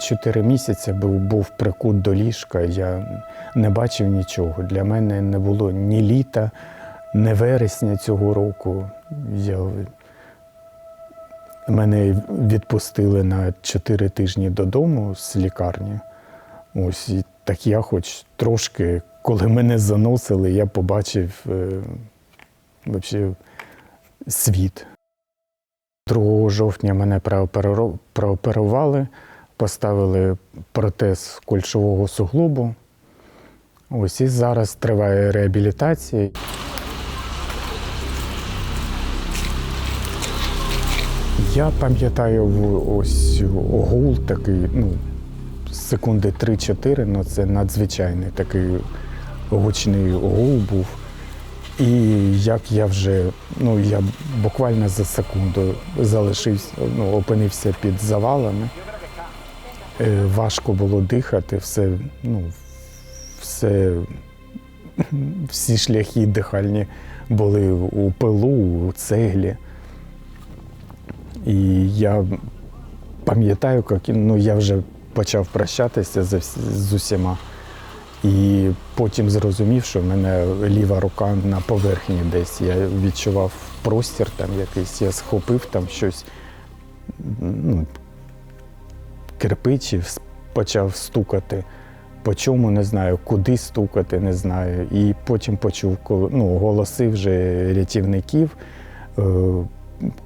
чотири місяці був, був прикут до ліжка. Я не бачив нічого. Для мене не було ні літа, ні вересня цього року. Я... Мене відпустили на чотири тижні додому з лікарні. Ось так я хоч трошки, коли мене заносили, я побачив е, вообще світ. 2 жовтня мене прооперували, поставили протез кульшового суглобу. Ось і зараз триває реабілітація. Я пам'ятаю ось гул такий, ну, секунди 3-4, ну це надзвичайний такий гучний гул був. І як я вже, ну я буквально за секунду залишився, ну, опинився під завалами. Е, Важко було дихати, все, ну, все, всі шляхи дихальні були у пилу, у цеглі. І я пам'ятаю, як ну, я вже почав прощатися з, з усіма. І потім зрозумів, що в мене ліва рука на поверхні десь. Я відчував простір там якийсь, я схопив там щось, ну, кирпичі, вс- почав стукати. По чому не знаю, куди стукати, не знаю. І потім почув ну, голоси вже рятівників, е,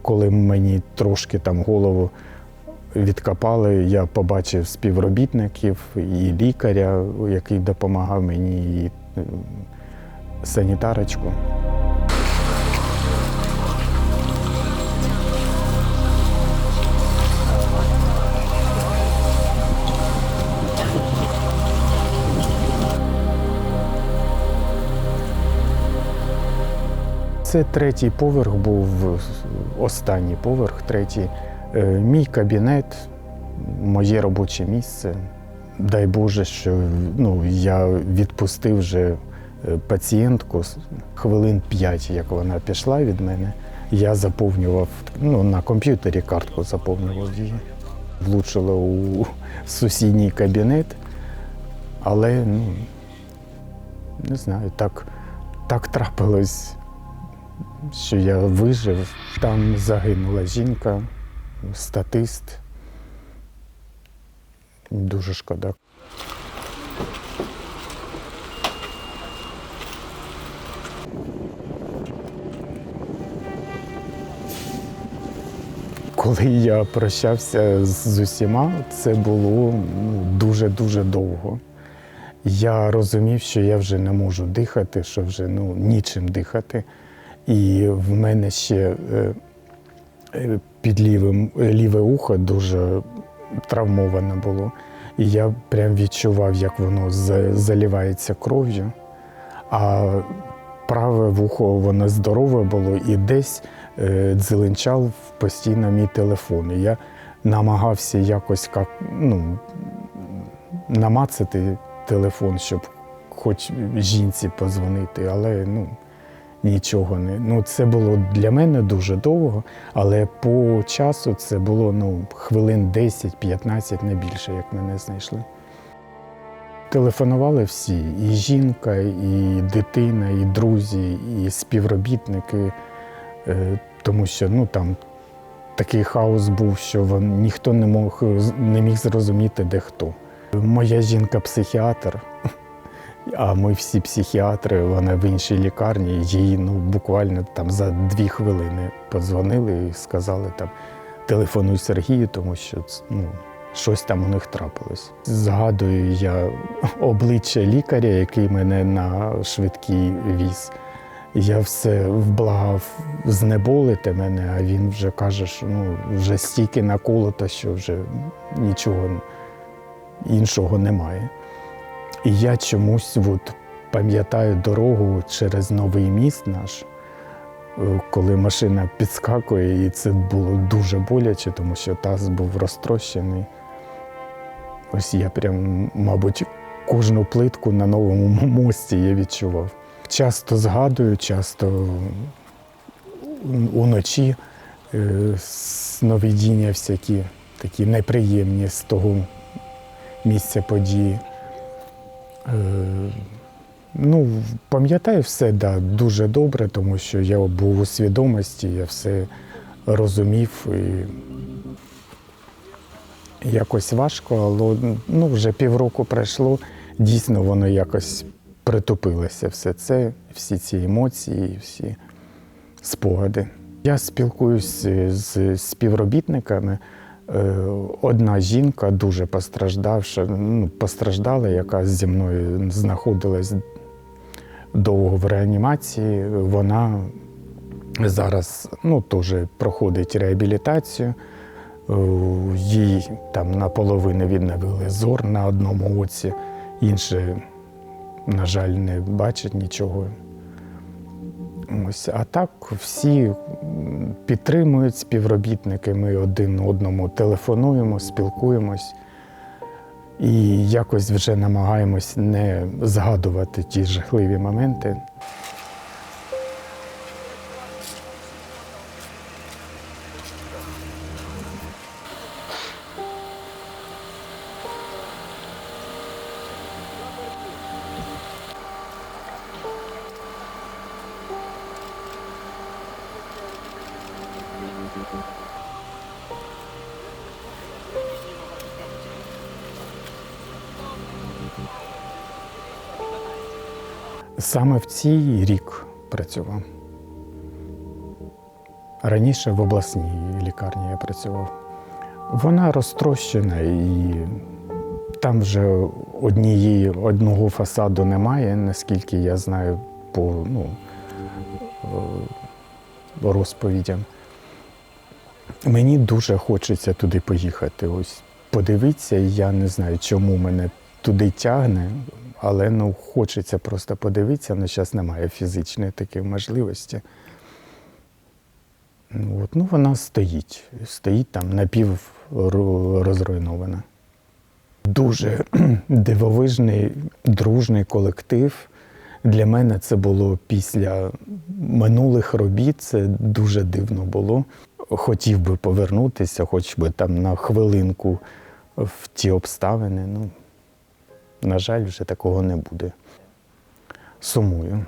коли мені трошки там голову відкопали, я побачив співробітників і лікаря, який допомагав мені, і санітарочку. Це третій поверх був останній поверх, третій. Е, Мій кабінет, моє робоче місце. Дай Боже, що ну, я відпустив вже е, пацієнтку хвилин п'ять, як вона пішла від мене. Я заповнював ну, на комп'ютері картку заповнював її. Влучила у сусідній кабінет, але ну, не знаю, так, так трапилось що я вижив. Там загинула жінка, статист. Дуже шкода. Коли я прощався з усіма, це було ну, дуже-дуже довго. Я розумів, що я вже не можу дихати, що вже ну, нічим дихати. І в мене ще е, е, під лівим е, ліве ухо дуже травмоване було. І я прям відчував, як воно заливається кров'ю. А праве вухо воно здорове було і десь дзеленчав постійно мій телефон. І я намагався якось як, ну, намацати телефон, щоб хоч жінці позвонити, але ну, нічого не. Ну, це було для мене дуже довго, але по часу це було ну, хвилин 10-15, не більше, як мене знайшли. Телефонували всі, і жінка, і дитина, і друзі, і співробітники, е, тому що ну, там такий хаос був, що ніхто не, мог, не міг зрозуміти, де хто. Моя жінка психіатр, а ми всі психіатри, вона в іншій лікарні, їй ну, буквально там за дві хвилини подзвонили і сказали там телефонуй Сергію, тому що ну, щось там у них трапилось. Згадую я обличчя лікаря, який мене на швидкий віз. Я все вблагав знеболити мене, а він вже каже, що ну, вже стільки наколото, що вже нічого іншого немає. І я чомусь от пам'ятаю дорогу через новий міст наш, е, коли машина підскакує, і це було дуже боляче, тому що таз був розтрощений. Ось я прям, мабуть, кожну плитку на новому мості я відчував. Часто згадую, часто уночі е, сновидіння всякі такі неприємні з того місця події. Е, ну, пам'ятаю все да, дуже добре, тому що я був у свідомості, я все розумів. І якось важко, але ну, вже півроку пройшло, дійсно воно якось притупилося все це, всі ці емоції, всі спогади. Я спілкуюся з співробітниками. Е, Одна жінка дуже постраждавша, ну, постраждала, яка зі мною знаходилась довго в реанімації. Вона зараз ну, теж проходить реабілітацію. Е, Їй там наполовину відновили зор на одному оці, інше, на жаль, не бачить нічого. Ось, а так всі підтримують співробітники. Ми один одному телефонуємо, спілкуємось і якось вже намагаємось не згадувати ті жахливі моменти. Саме в цій рік працював. Раніше в обласній лікарні я працював. Вона розтрощена і там вже однієї, одного фасаду немає, наскільки я знаю по ну, е, розповідям. Мені дуже хочеться туди поїхати. Ось подивитися, я не знаю, чому мене туди тягне, але ну, хочеться просто подивитися, але зараз немає фізичної такої можливості. Ну, От, ну, вона стоїть, стоїть там напіврозруйнована. Дуже дивовижний, дружний колектив. Для мене це було після минулих робіт, це дуже дивно було. Хотів би повернутися, хоч би там на хвилинку в ті обставини. Ну, на жаль, вже такого не буде. Сумую.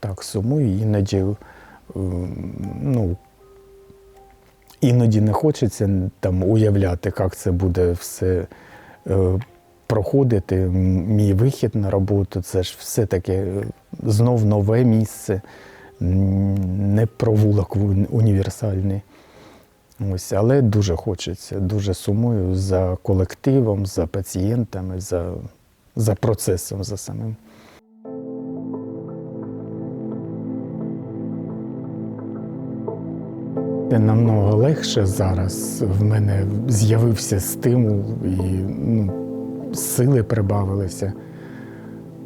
Так, сумую, іноді, е, ну, іноді не хочеться там уявляти, як це буде все е, проходити. Мій вихід на роботу це ж все таки знов нове місце, не провулок універсальний. Ось, але дуже хочеться, дуже сумую за колективом, за пацієнтами, за, за процесом за самим. Це намного легше зараз. В мене з'явився стимул і ну, сили прибавилися.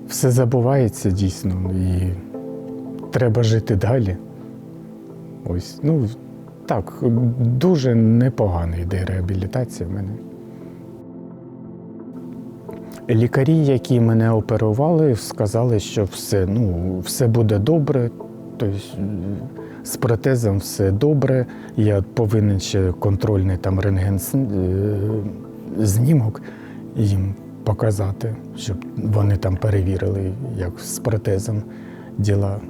Все забувається дійсно, і треба жити далі. Ось, ну так, дуже непогана йде реабілітація в мене. Лікарі, які мене оперували, сказали, що все, ну, все буде добре. Тобто е, з протезом все добре. Я повинен ще контрольний там рентген знімок їм показати, щоб вони там перевірили, як з протезом діла.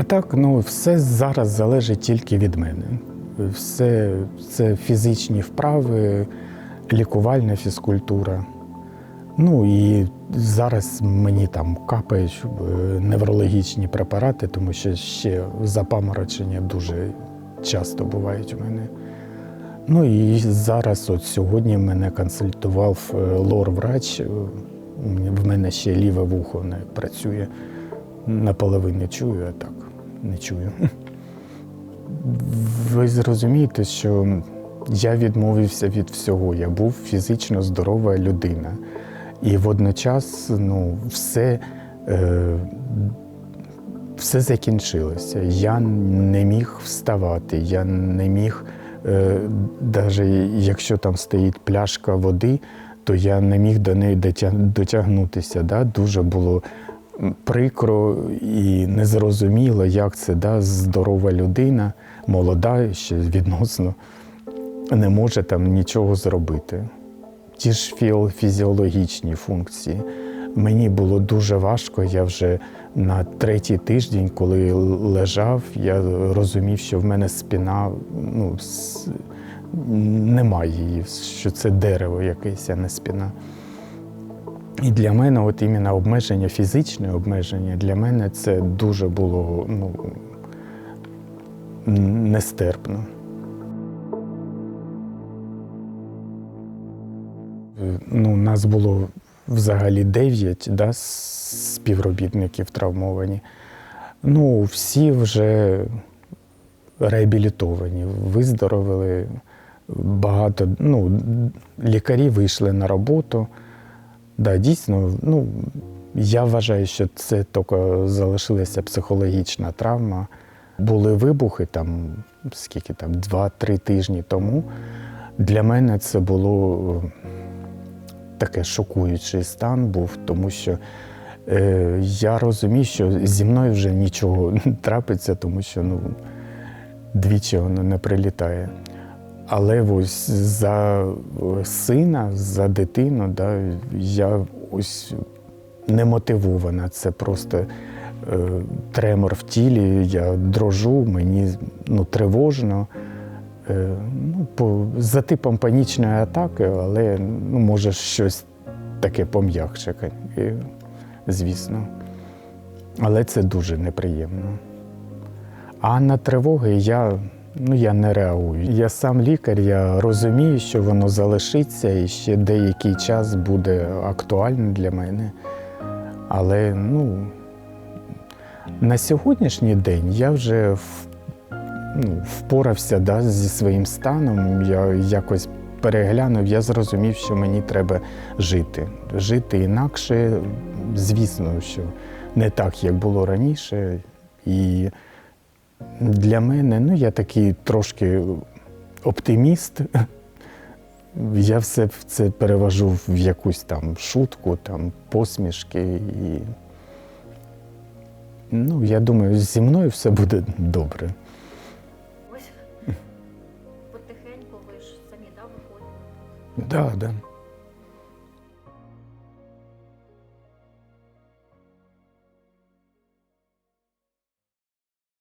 А так, ну, все зараз залежить тільки від мене. Все це фізичні вправи, лікувальна фізкультура. Ну і зараз мені там капають е, неврологічні препарати, тому що ще запаморочення дуже часто бувають у мене. Ну і зараз, от сьогодні, мене консультував е, лор-врач. Е, В мене ще ліве вухо не працює. Наполовину чую, а так не чую. Ви зрозумієте, що я відмовився від всього. Я був фізично здорова людина. І водночас ну, все, е, все закінчилося. Я не міг вставати, я не міг, е, навіть якщо там стоїть пляшка води, то я не міг до неї дотягнутися. Да? Дуже було прикро і незрозуміло, як це да? здорова людина, молода ще відносно, не може там нічого зробити. ті ж фізіологічні функції. Мені було дуже важко. Я вже на третій тиждень, коли лежав, я розумів, що в мене спина ну, немає її, що це дерево якесь, а не спина. І для мене, от іменно обмеження, фізичне обмеження, для мене це дуже було ну, нестерпно. Ну, нас було взагалі дев'ять да, співробітників травмовані. Ну, всі вже реабілітовані, виздоровили. Багато ну, лікарі вийшли на роботу. Да, дійсно, ну, я вважаю, що це тільки залишилася психологічна травма. Були вибухи там, скільки там, два-три тижні тому. Для мене це було е, таке шокуючий стан був, тому що е, я розумів, що зі мною вже нічого не трапиться, тому що ну, двічі воно не прилітає. Але ось за е, сина, за дитину, да, я ось немотивована. Це просто е, тремор в тілі, я дрожу, мені ну, тривожно. Е, ну, по, за типом панічної атаки, але ну, може щось таке пом'якше, звісно. Але це дуже неприємно. А на тривоги я, ну, я не реагую. Я сам лікар, я розумію, що воно залишиться і ще деякий час буде актуально для мене. Але ну, на сьогоднішній день я вже ну, впорався да, зі своїм станом. Я якось переглянув, я зрозумів, що мені треба жити. Жити інакше, звісно, що не так, як було раніше. І для мене, ну, я такий трошки оптиміст. Я все це перевожу в якусь там шутку, там, посмішки. І, ну, я думаю, зі мною все буде добре. Ось потихеньку ви ж самі да, виходите. Да, да.